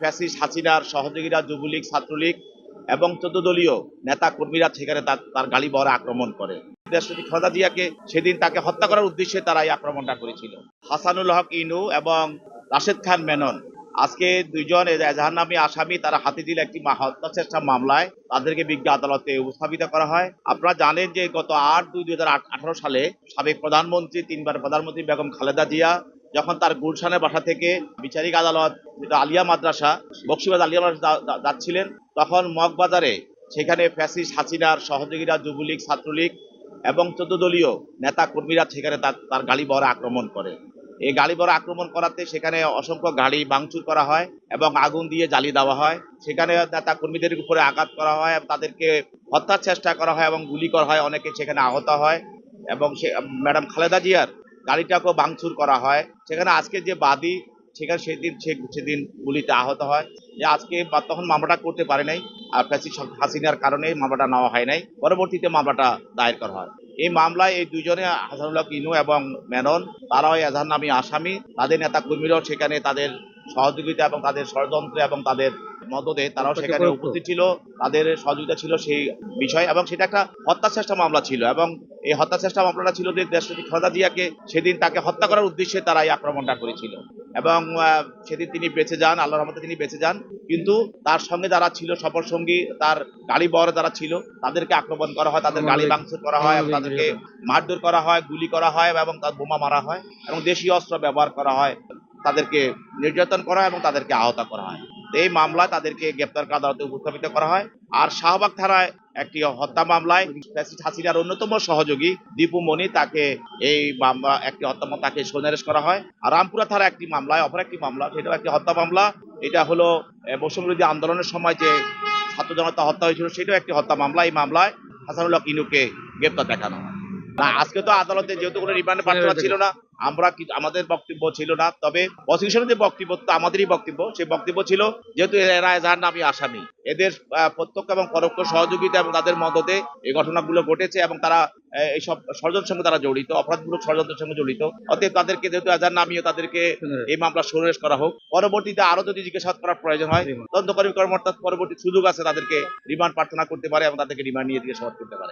Fascist হাসিনার সহযোগীরা, যুবলীগ, ছাত্রলীগ এবং চোদ্দ দলীয় নেতা কর্মীরা সেখানে তার গাড়ি বহরে আক্রমণ করে। সেদিন তাকে হত্যা করার উদ্দেশ্যে তারা এই আক্রমণটা করেছিল। হাসানুল হক ইনু এবং রাশেদ খান মেনন আজকে দুইজন এজাহারনামী আসামি তারা হাতে দিলে একটি হত্যা চেষ্টা মামলায়। তাদেরকে বিজ্ঞ আদালতে উপস্থাপিত করা হয়। আপনারা জানেন যে গত আট দুই দুই সালে সাবেক প্রধানমন্ত্রী, তিনবার প্রধানমন্ত্রী বেগম খালেদা জিয়া যখন তার গুলশানের বাসা থেকে বিচারিক আদালত, যেটা আলিয়া মাদ্রাসা, বক্সিবাদ আলিয়া মাদ্রাসা যাচ্ছিলেন, তখন মগবাজারে সেখানে ফ্যাসিস্ট হাসিনার সহযোগীরা, যুবলীগ, ছাত্রলীগ এবং চোদ্দ দলীয় নেতা কর্মীরা সেখানে তার তার গাড়ি বহরে আক্রমণ করে। এই গাড়ি বহরে আক্রমণ করাতে সেখানে অসংখ্য গাড়ি ভাঙচুর করা হয় এবং আগুন দিয়ে জ্বালিয়ে দেওয়া হয়। সেখানে নেতা কর্মীদের উপরে আঘাত করা হয় তাদেরকে হত্যার চেষ্টা করা হয় এবং গুলি করা হয়। অনেকে সেখানে আহত হয় এবং সে, ম্যাডাম খালেদা জিয়ার গাড়িটাকেও ভাঙচুর করা হয়। সেখানে আজকে যে বাদী, সেখানে সেদিন, সে- সেদিন গুলিতে আহত হয়। যে আজকে তখন মামলাটা করতে পারে নাই। আর ফ্যাসি হাসিনার কারণে মামলাটা নেওয়া হয় নাই। পরবর্তীতে মামলাটা দায়ের করা হয়। এই মামলায় এই দুজনে হাসানুল্লাহ ইনু এবং মেনন তারাও এজাহার নামী আসামি। তাদের নেতা কর্মীরাও সেখানে তাদের সহযোগিতা এবং তাদের ষড়যন্ত্র এবং তাদের মদতে তারাও সেখানে উপস্থিত ছিল। তাদের সহযোগিতা ছিল সেই বিষয় এবং সেটা একটা হত্যা চেষ্টা মামলা ছিল এবং এই হত্যা চেষ্টা মামলাটা ছিল যে দেশপতি খালেদা জিয়াকে সেদিন তাকে হত্যা করার উদ্দেশ্যে তারা এই আক্রমণটা করেছিল। এবং সেদিন তিনি বেঁচে যান আল্লাহর রহমতে তিনি বেঁচে যান। কিন্তু তার সঙ্গে যারা ছিল সফর সঙ্গী তার গাড়ি বহরে যারা ছিল তাদেরকে আক্রমণ করা হয় তাদের গাড়ি ভাঙচুর করা হয় এবং তাদেরকে মারধর করা হয় গুলি করা হয় এবং তার বোমা মারা হয় এবং দেশীয় অস্ত্র ব্যবহার করা হয়। তাদেরকে নির্যাতন করা হয় এবং তাদেরকে আহত করা হয়। এই মামলায় তাদেরকে গ্রেপ্তার আদালতে উপস্থাপিত করা হয়। আর শাহবাগ থানায় একটি হত্যা মামলায় হাসিনার অন্যতম সহযোগী দীপু মনি তাকে এই মামলা, একটি হত্যা তাকে সোনারেশ করা হয়। আর রামপুরা থানা একটি মামলায়, অপর একটি মামলা, সেটাও একটি হত্যা মামলা। এটা হলো বৈষম্যবিরোধী আন্দোলনের সময় যে ছাত্র জনতা হত্যা হয়েছিল, সেটাও একটি হত্যা মামলা। এই মামলায় হাসানুল্লাহ কিনুকে গ্রেপ্তার দেখানো হয়। না, আজকে তো আদালতে যেহেতু কোনো রিমান্ডে প্রার্থনা ছিল না আমরা কি আমাদের বক্তব্য ছিল না তবে প্রসিকিউশনের যে বক্তব্য তো আমাদেরই বক্তব্য। সেই বক্তব্য ছিল যেহেতু এরা এজাহার নামী আসামি। এদের প্রত্যক্ষ এবং পরোক্ষ সহযোগিতা এবং তাদের মদতে এই ঘটনাগুলো ঘটেছে এবং তারা এইসব ষড়যন্ত্রের সঙ্গে তারা জড়িত অপরাধমূলক ষড়যন্ত্রের সঙ্গে জড়িত। অতএব তাদেরকে যেহেতু এজাহার নামিয়ে তাদেরকে এই মামলা সুরেশ করা হোক। পরবর্তীতে আরও যদি জিজ্ঞাসাবাদ করার প্রয়োজন হয় তদন্তকারী কর্মকর্তার পরবর্তী সুযোগ আছে তাদেরকে রিমান্ড প্রার্থনা করতে পারে এবং তাদেরকে রিমান্ড নিয়ে জিজ্ঞাসাবাদ করতে পারে।